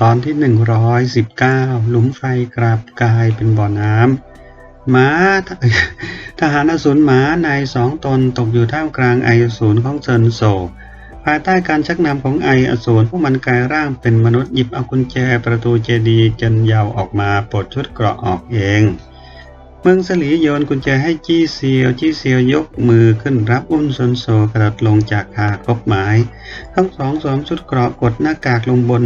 ตอนที่ 119 หลุมไฟกราบกลายเป็นบ่อน้ำหมาทหารอสูรหมาในสองตนตกอยู่ท่ามกลางไออสูรของเซินโซภายใต้การชักนำของไออสูรพวกมันกลายร่างเป็นมนุษย์หยิบเอากุญแจประตูเจดีย์จนยาวออกมาปลดชุดเกราะออกเอง เมืองสลีโยนกุญแจให้จี้เซียวจี้เซียวยกมือขึ้นรับอุ้นซนโซกระโดดลงจากคาคบไม้ ทั้งสองสวมชุดเกราะกดหน้ากากลงบน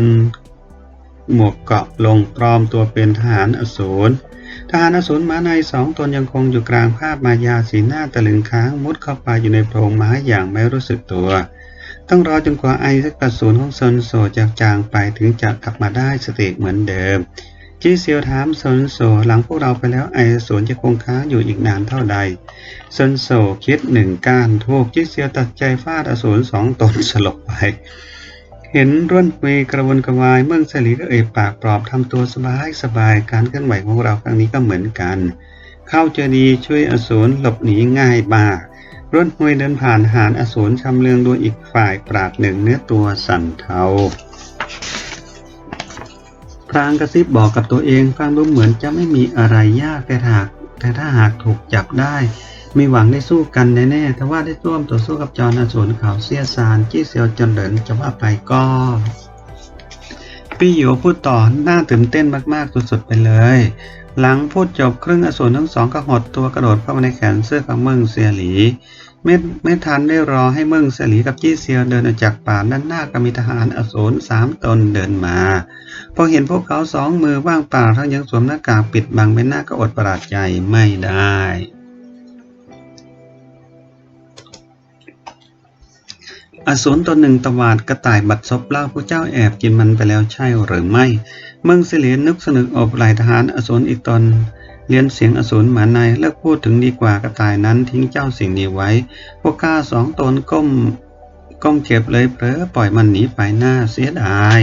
หมวกเกาะลงปลอมตัวเป็นทหารอสูรทหารอสูรม้าในสองตนยังคงอยู่กลางภาพมายาสีหน้าตะลึงค้างมุดเข้าไปอยู่ในโพรงไม้อย่างไม่รู้สึกตัว ต้องรอจนกว่าไอสักกระสุนของซนโซจะจางไปถึงจะกลับมาได้สติเหมือนเดิมจีเซียวถามซนโซหลังพวกเราไปแล้วไอสูรจะคงค้างอยู่อีกนานเท่าใดซนโซคิดหนึ่งกานทูกจีเซียวตัดใจฟาดอสูรสองตนสลบไป เห็นร่วนเวกระวนกระวายเมื่องสลีก็เอ่ยปากปลอบทำตัวสบายสบายการเคลื่อนไหวของเราครั้งนี้ก็เหมือนกัน เข้าเจอดีช่วยอสูรหลบหนีง่ายมากร่วนหวยเดินผ่านหารอสูรชำเลืองดูอีกฝ่ายปราดหนึ่งเนื้อตัวสั่นเทาพรางกระซิบบอกกับตัวเองฟังดูเหมือนจะไม่มีอะไรยากแต่หากแต่ถ้าหากถูกจับได้ มีหวังได้สู้กันแน่ๆแต่ว่าได้ร่วมต่อสู้กับจอร์นอสูรขาเสียซานจี้เซียวจนเหลินจะว่าไปก็พี่หยวพูดต่อหน้าตื่นเต้นมากๆสุดๆไปเลย หลังพูดจบครึ่งอสูรทั้งสองก็หดตัวกระโดดเข้ามาในแขนเสื้อของเมืองเซียหลีไม่ไม่ทันได้รอให้เมืองเซียหลีกับจี้เซียวเดินออกจากป่าด้านหน้าก็มีทหารอสูรสามตนเดินมา พอเห็นพวกเขาสองมือว่างเปล่าทั้งยังสวมหน้ากากปิดบังใบหน้าก็อดประหลาดใจไม่ได้ อสูรตนหนึ่งตวาดกระต่ายบัดซบเล่าพระเจ้าแอบกินมันไปแล้วใช่หรือไม่เมืองสิเลียนนึกสนึกอบไหลทหารอสูรอีกตนเลียนเสียงอสูรหมานายเลิกพูดถึงดีกว่ากระต่ายนั้นทิ้งเจ้าสิ่งนี้ไว้ พวกข้าสองตนก้มก้มเก็บเลยเผลอปล่อยมันหนีไปหน้าเสียดาย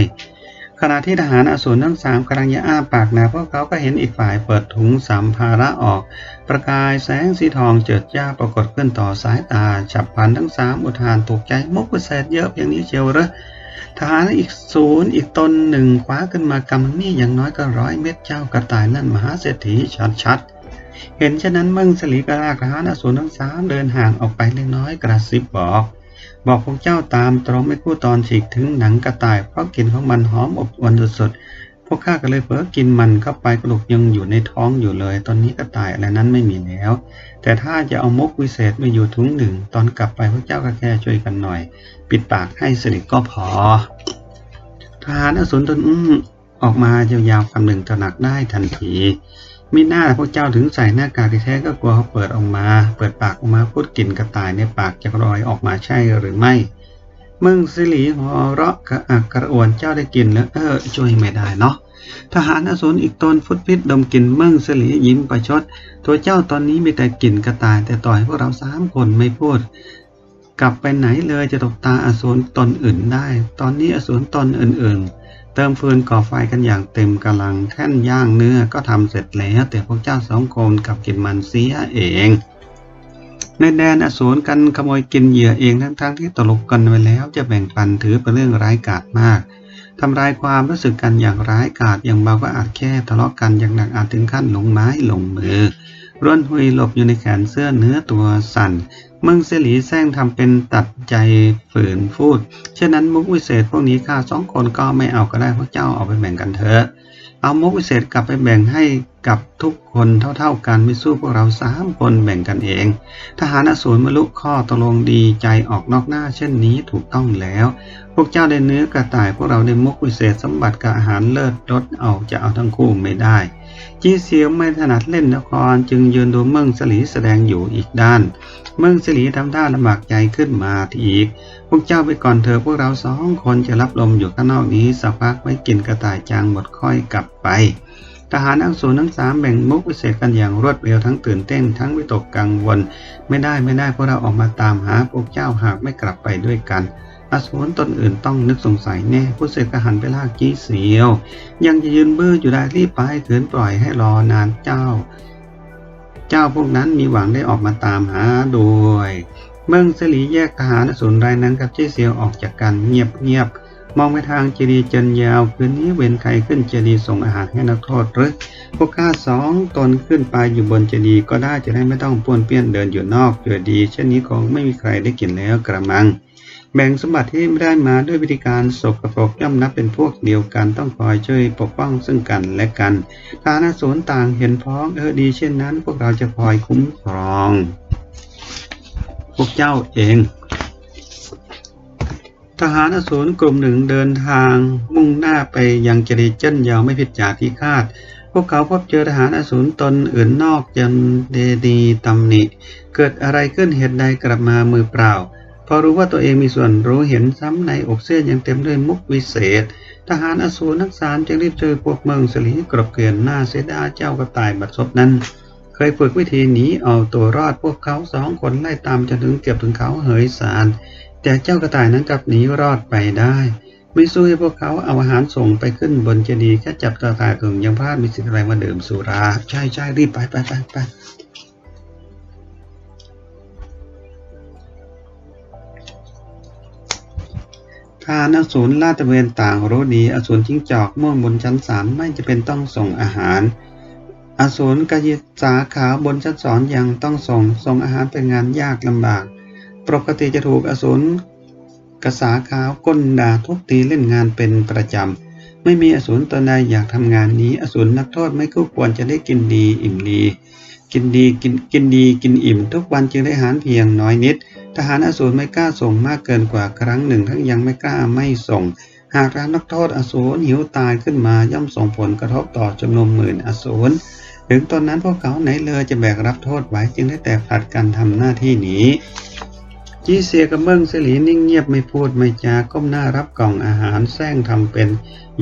ขณะที่ทหารอสูรทั้งสามกำลังจะอ้าปากนะพวกเขาก็เห็นอีกฝ่ายเปิดถุงสัมภาระออก ประกายแสงสีทองเจิดจ้าปรากฏขึ้นต่อสายตา ฉับพลันทั้งสามอุทานตกใจมุกเศษเยอะเพียงนี้เชียวหรือทหารอีกศูนย์อีกตนหนึ่งคว้าขึ้นมากำมีดอย่างน้อยก็ร้อยเม็ดเจ้ากระต่ายนั่นมหาเศรษฐีชัดๆเห็นฉะนั้นเมึงสลีกระลากทหารอสูรทั้งสามเดินห่างออกไปเล็กน้อยกระซิบบอก บอกพวกเจ้าตามตรงไม่พูดตอนฉีกถึงหนังกระต่าย เพราะกลิ่นของมันหอมอบอวลสุดๆพวกข้าก็เลยเผลอกินมันเข้าไปกระดูกยังอยู่ในท้องอยู่เลย ตอนนี้กระต่ายอะไรนั้นไม่มีแล้ว แต่ถ้าจะเอามกวิเศษมาอยู่ถุงหนึ่ง ตอนกลับไปพวกเจ้าก็แค่ช่วยกันหน่อย ปิดปากให้สนิทก็พอทหารอสูรตนอื้อออกมายาวๆคำหนึ่งตระหนักได้ทันที มิหน้าพวกเจ้าถึงใส่หน้ากากที่แท้ก็กลัวเขาเปิดออกมา เปิดปากออกมาพูดกลิ่นกระต่ายในปากจะรอยออกมาใช่หรือไม่มึงสิริหัวเราะกระอักกระอ่วนเจ้าได้กลิ่นแล้วเออช่วยไม่ได้เนาะทหารอสูรอีกตนฟุตพิษดมกลิ่นเมืองสลียิ้มประชด ตัวเจ้าตอนนี้มีแต่กลิ่นกระต่ายแต่ต่อยพวกเราสามคนไม่พูด กลับไปไหนเลยจะตกตาอสูรตนอื่นได้ ตอนนี้อสูรตนอื่นๆ เติมฟืนก่อไฟกันอย่างเต็มกำลังแท่นย่างเนื้อก็ทำเสร็จแล้วแต่พวกเจ้าสองคนกับกินมันเสียเอง ในแดนอสูรกันขโมยกินเหยื่อเองทั้งๆที่ตกลงกันไว้แล้วจะแบ่งปันถือเป็นเรื่องร้ายกาจมากทำลายความรู้สึกกันอย่างร้ายกาจอย่างเบาก็อาจแค่ทะเลาะกันอย่างหนักอาจถึงขั้นลงไม้ลงมือ ร่วนหุยหลบอยู่ในแขนเสื้อเนื้อตัวสั่นมืองเสลีแซงทำเป็นตัดใจฝืนพูดฉะนั้นมุกวิเศษพวกนี้ข้าสองคนก็ไม่เอาก็ได้พวกเจ้าเอาไปแบ่งกันเถอะ เอามุกวิเศษกลับไปแบ่งให้กับทุกคนเท่าๆกันไม่สู้พวกเราสามคนแบ่งกันเอง ทหารอสูรมลุข้อตกลงดีใจออกนอกหน้าเช่นนี้ถูกต้องแล้ว พวกเจ้าได้เนื้อกระต่ายพวกเราได้มุกวิเศษสมบัติกับอาหารเลิศรสเอาจะเอาทั้งคู่ไม่ได้ จีเสียวไม่ถนัดเล่นละครจึงยืนดูเมืองสลีแสดงอยู่อีกด้าน เมืองสลีทำท่าลำบากใจขึ้นมาทีอีก พวกเจ้าไปก่อนเถอะพวกเราสองคนจะรับลมอยู่ข้างนอกนี้สักพักไว้กินกระต่ายจางหมดค่อยกลับไป ทหารอังสูรทั้งสามแบ่งมุกวิเศษกันอย่างรวดเร็วทั้งตื่นเต้นทั้งวิตกกังวล ไม่ได้ไม่ได้พวกเราออกมาตามหาพวกเจ้าหากไม่กลับไปด้วยกัน อสูรตนอื่นต้องนึกสงสัยแน่ผู้เสกก็หันไปลากจี้เสียว ยังจะยืนบื้ออยู่ได้รีบไปขืนปล่อยให้รอนานเจ้า เจ้าพวกนั้นมีหวังได้ออกมาตามหาด้วยเมืองสลีแยกทหารอสูรรายนั้นกับจี้เสียวออกจากกันเงียบเงียบมองไปทางเจดีย์จันยาวคืนนี้เวนใครขึ้นเจดีย์ส่งอาหารให้นักโทษหรือพวกข้าสองตนขึ้นไปอยู่บนเจดีย์ก็ได้จะได้ไม่ต้องป้วนเปี้ยนเดินอยู่นอกเกิดดีเช่นนี้คงไม่มีใครได้กินแล้วกระมัง แบ่งสมบัติที่ไม่ได้มาด้วยวิธีการสกปรกย่อมนับเป็นพวกเดียวกันต้องคอยช่วยปกป้องซึ่งกันและกันทานอสูรต่างเห็นพ้องเออดีเช่นนั้น พวกเราจะคอยคุ้มครอง พวกเจ้าเอง ทหารอสูรกลุ่มหนึ่งเดินทางมุ่งหน้าไปยังเจดีเจิ้นยาวไม่ผิดจากที่คาดพวกเขาพบเจอทหารอสูรตนอื่นนอกจันเดดีตำหนิ เกิดอะไรขึ้นเหตุใดกลับมามือเปล่า พอรู้ว่าตัวเองมีส่วนรู้เห็นซ้ำในอกเสื้อยังเต็มด้วยมุกวิเศษ ทหารอสูรนักสามจึงรีบเจอพวกเมืองสลีกรบเกลื่อนหน้าเสดาเจ้ากระต่ายบัดซบนั้น เคยฝึกวิธีหนีเอาตัวรอดพวกเขาสองคนไล่ตามจนถึงเก็บถึงเขาเหยสาร แต่เจ้ากระต่ายนั้นกลับหนีรอดไปได้ไม่สู้ให้พวกเขาเอาอาหารส่งไปขึ้นบนเจดีย์แค่จับกระต่ายถึงยังพลาดมีสิทธิ์อะไรมาดื่มสุรา ใช่ใช่รีบไปไปไปไป ทหารอสูรลาดตระเวนต่างรู้ดีอสูรจิ้งจอกม่วงบนชั้นสามไม่จะเป็นต้องส่งอาหาร อสูรกระยิสาขาวบนชั้นสองยังต้องส่งส่งอาหารเป็นงานยากลำบาก ปกติจะถูกอสูรกระสาขาวก้นด่าทุบตีเล่นงานเป็นประจำ ไม่มีอสูรตนใดอยากทำงานนี้ อสูรนักโทษไม่คู่ควรจะได้กินดีอิ่มดี กินดีกินกินดีกินอิ่ม ทุกวันจึงได้อาหารเพียงน้อยนิด ทหารอสูรไม่กล้าส่งมากเกินกว่าครั้งหนึ่งทั้งยังไม่กล้าไม่ส่ง หากร้านนักโทษอสูรหิวตายขึ้นมาย่อมส่งผลกระทบต่อจำนวนหมื่นอสูรถึงตอนนั้นพวกเขาไหนเลยจะแบกรับโทษไว้จึงได้แต่ผลัดกันทำหน้าที่นี้จีเสียกับเบิ้งเสลีนิ่งเงียบไม่พูดไม่จาก้มหน้ารับกล่องอาหารแซงทำเป็น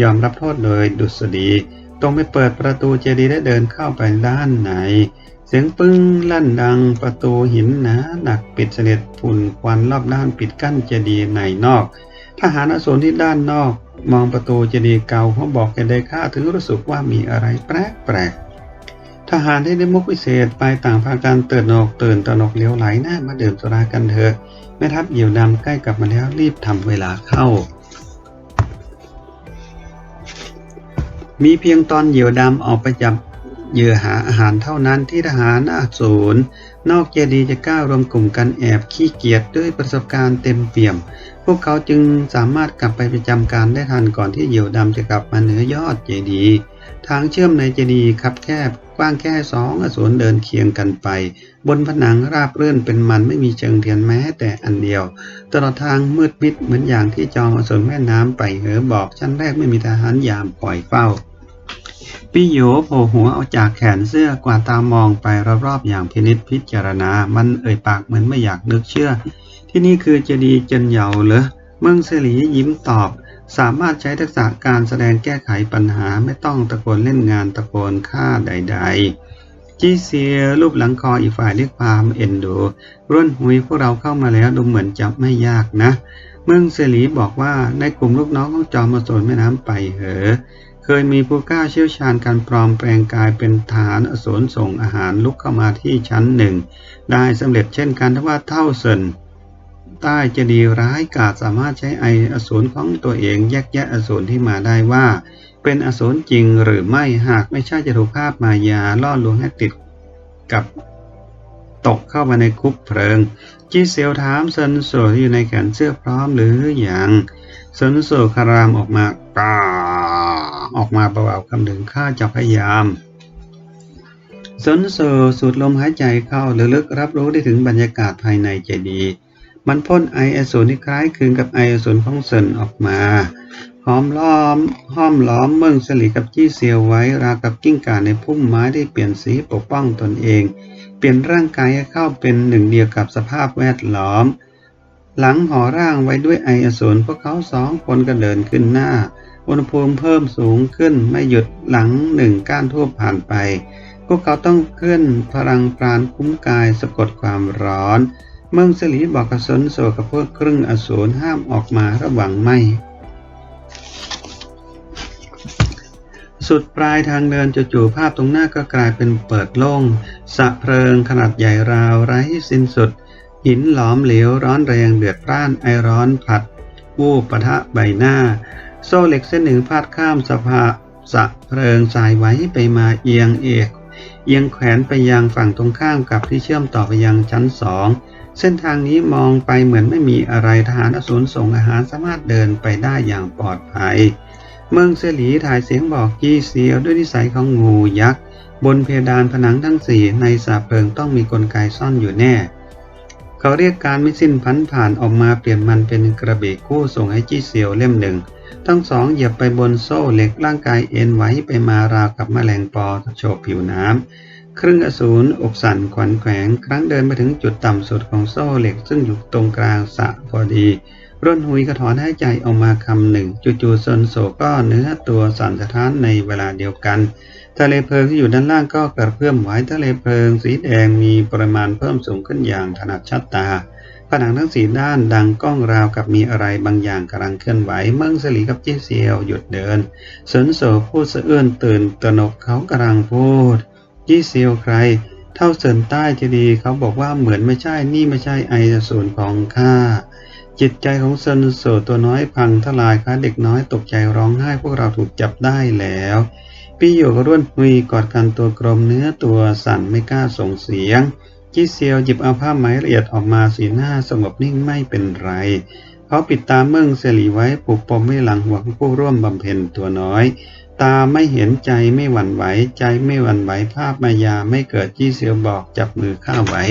ยอมรับโทษโดยดุษฎีตรงไปเปิดประตูเจดีย์และเดินเข้าไปด้านใน เสียงปึ้งลั่นดังประตูหินหนาหนักปิดสนิทฝุ่นควันรอบด้านปิดกั้นเจดีย์ในนอก ทหารอสูรที่ด้านนอก มองประตูเจดีย์เก่าเขาบอกแกได้ข้าถึงรู้สึกว่ามีอะไรแปลกแปลกๆทหารที่ได้มุกวิเศษไปต่างพากันตื่นตระหนกตื่นตระหนกเลี้ยวไหลหน้ามาดื่มสุรากันเถอะแม่ทัพเหยี่ยวดำใกล้กลับมาแล้วรีบทำเวลาเข้ามีเพียงตอนเหยี่ยวดำออกไปจับ เหยื่อหาอาหารเท่านั้นที่ทหารอาสูรนอกเจดีจะกล้ารวมกลุ่มกันแอบขี้เกียจด้วยประสบการณ์เต็มเปี่ยม พวกเขาจึงสามารถกลับไปประจำการได้ทันก่อนที่เหยี่ยวดำจะกลับมาเหนือยอดเจดี ทางเชื่อมในเจดีคับแคบกว้างแค่สองอสูรเดินเคียงกันไป บนผนังราบเรื่อนเป็นมันไม่มีเชิงเทียนแม้แต่อันเดียว ตลอดทางมืดมิดเหมือนอย่างที่จองอสูรแม่น้ำไปเหอบอกชั้นแรกไม่มีทหารยามคอยเฝ้า ปิโยโผล่หัวออกจากแขนเสื้อกวาดตามองไปรอบๆอย่างพินิษพิจารณา มันเอ่ยปากเหมือนไม่อยากนึกเชื่อ ที่นี่คือเจดีเจนเหยาเหรอเมืองเสลียิ้มตอบ สามารถใช้ทักษะการแสดงแก้ไขปัญหาไม่ต้องตะโกนเล่นงานตะโกนฆ่าใด ๆ จีเซียรูปหลังคออีกฝ่ายเรียกความเอ็นดูร่นหุยพวกเราเข้ามาแล้วดูเหมือนจะไม่ยากนะ เมืองเสลีบอกว่าในกลุ่มลูกน้องของจอมมาสนแม่น้ำไปเหอ เคยมีผู้กล้าเชี่ยวชาญการปลอมแปลงกายเป็นฐานอสูรส่งอาหารลุกเข้ามาที่ชั้นหนึ่ง ได้สำเร็จเช่นกันทว่าเท่าเซินใต้เจะดีย์ร้ายกาจสามารถใช้ไออสูรของตัวเองแยกแยะอสูรที่มาได้ว่า เป็นอสูรจริงหรือไม่หากไม่ใช่จะถูกภาพมายาล่อลวงให้ติดกับตกเข้ามาในคุกเพลิง จีเซียวถามเซินโซที่อยู่ในแขนเสื้อพร้อมหรืออย่างเซินโซคารามออกมากา ออกมาเบาๆคำหนึ่งข้าจะพยายามเซินโซสูดลมหายใจเข้าลึกๆรับรู้ได้ถึงบรรยากาศภายในเจดี มันพ่นไออสูรที่คล้ายคลึงกับไออสูรของเซินออกมาหอมล้อมห้อมล้อมเมืองสลีกับจี้เซียวไว้ราวกับกิ้งก่าในพุ่มไม้ได้เปลี่ยนสีปกป้องตนเอง เปลี่ยนร่างกายให้เข้าเป็นหนึ่งเดียวกับสภาพแวดล้อม หลังห่อร่างไว้ด้วยไออสูรพวกเขาสองคนก็เดินขึ้นหน้า อุณหภูมิเพิ่มสูงขึ้นไม่หยุดหลังหนึ่งก้านทูบผ่านไป พวกเขาต้องเคลื่อนพลังปราณคุ้มกายสะกดความร้อน เมืองสลีบอกกับสนโซกับพวกครึ่งอสูรห้ามออกมาระหว่างไม่ สุดปลายทางเดินจู่ๆภาพตรงหน้าก็กลายเป็นเปิดโล่งสะเพลิงขนาดใหญ่ราวไร้สิ้นสุด หินหลอมเหลวร้อนแรงเดือดพร่านไอร้อนผัด วูบปะทะใบหน้า โซ่เหล็กเส้นหนึ่งพาดข้ามสะพาสะเพลิงสายไว้ไปมาเอียงเอกเอียงแขวนไปยังฝั่งตรงข้ามกับที่เชื่อมต่อไปยังชั้นสองเส้นทางนี้มองไปเหมือนไม่มีอะไรทหารอสูรส่งอาหารสามารถเดินไปได้อย่างปลอดภัย เมืองเซหลีถ่ายเสียงบอกกี้เซียวด้วยนิสัยของงูยักษ์ บนเพดานผนังทั้งสี่ในสาเพลิงต้องมีกลไกซ่อนอยู่แน่ เขาเรียกการไม่สิ้นพันผ่านออกมาเปลี่ยนมันเป็นกระบี่คู่ส่งให้จี้เซียวเล่มหนึ่ง ทั้งสองเหยียบไปบนโซ่เหล็กร่างกายเอ็นไหวไปมาราวกับแมลงปอโฉบผิวน้ำ ครึ่งอสูรอกสั่นขวัญแขวง ครั้งเดินไปถึงจุดต่ำสุดของโซ่เหล็ก ซึ่งอยู่ตรงกลางสะพอดีร่นหุยกระถอนหายใจออกมาคำหนึ่ง จู่ๆซนโซก็เนื้อตัวสั่นสะท้านในเวลาเดียวกัน ทะเลเพลิงที่อยู่ด้านล่างก็กระเพื่อมไหวทะเลเพลิง สีแดงมีปริมาณเพิ่มสูงขึ้นอย่างถนัดชัดตา ผนังทั้งสีด้านดังก้องราวกับมีอะไรบางอย่างกำลังเคลื่อนไหว เมืองสลีกับจี้เซียวหยุดเดินสนโซพูดสะเอื้อนตื่นตระหนกเขากำลังพูด จี้เซียวใคร เท่าเซินใต้จะดี เขาบอกว่าเหมือนไม่ใช่นี่ไม่ใช่ไอสูรของข้าจิตใจของเซินโซตัวน้อยพังทลายค้าเด็กน้อยตกใจร้องไห้พวกเราถูกจับได้แล้วพี่โยกร่วนหุยกอดกันตัวกลมเนื้อตัวสั่นไม่กล้าส่งเสียงจี้เซียวหยิบเอาผ้าไหมละเอียดออกมาสีหน้าสงบนิ่งไม่เป็นไร เขาปิดตาเมืองเสลีไว้ผูกปมไม่หลังหัวผู้ร่วมบำเพ็ญตัวน้อย ตาไม่เห็นใจไม่หวั่นไหว ใจไม่หวั่นไหวภาพมายาไม่เกิดจี้เซียวบอกจับมือข้าไว้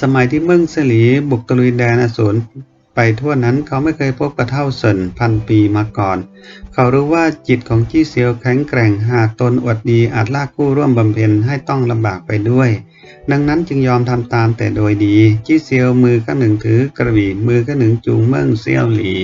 สมัยที่เมืองเสลีบุกตะลุยแดนอสูรไปทั่วนั้นเขาไม่เคยพบกระเท่าเซินพันปีมาก่อน เขารู้ว่าจิตของจี้เซียวแข็งแกร่งหากตนอวดดีอาจลากผู้ร่วมบำเพ็ญให้ต้องลำบากไปด้วย ดังนั้นจึงยอมทำตามแต่โดยดี จี้เซียวมือข้างหนึ่งถือกระบี่มือข้างหนึ่งจูงเมืองเซียวหลี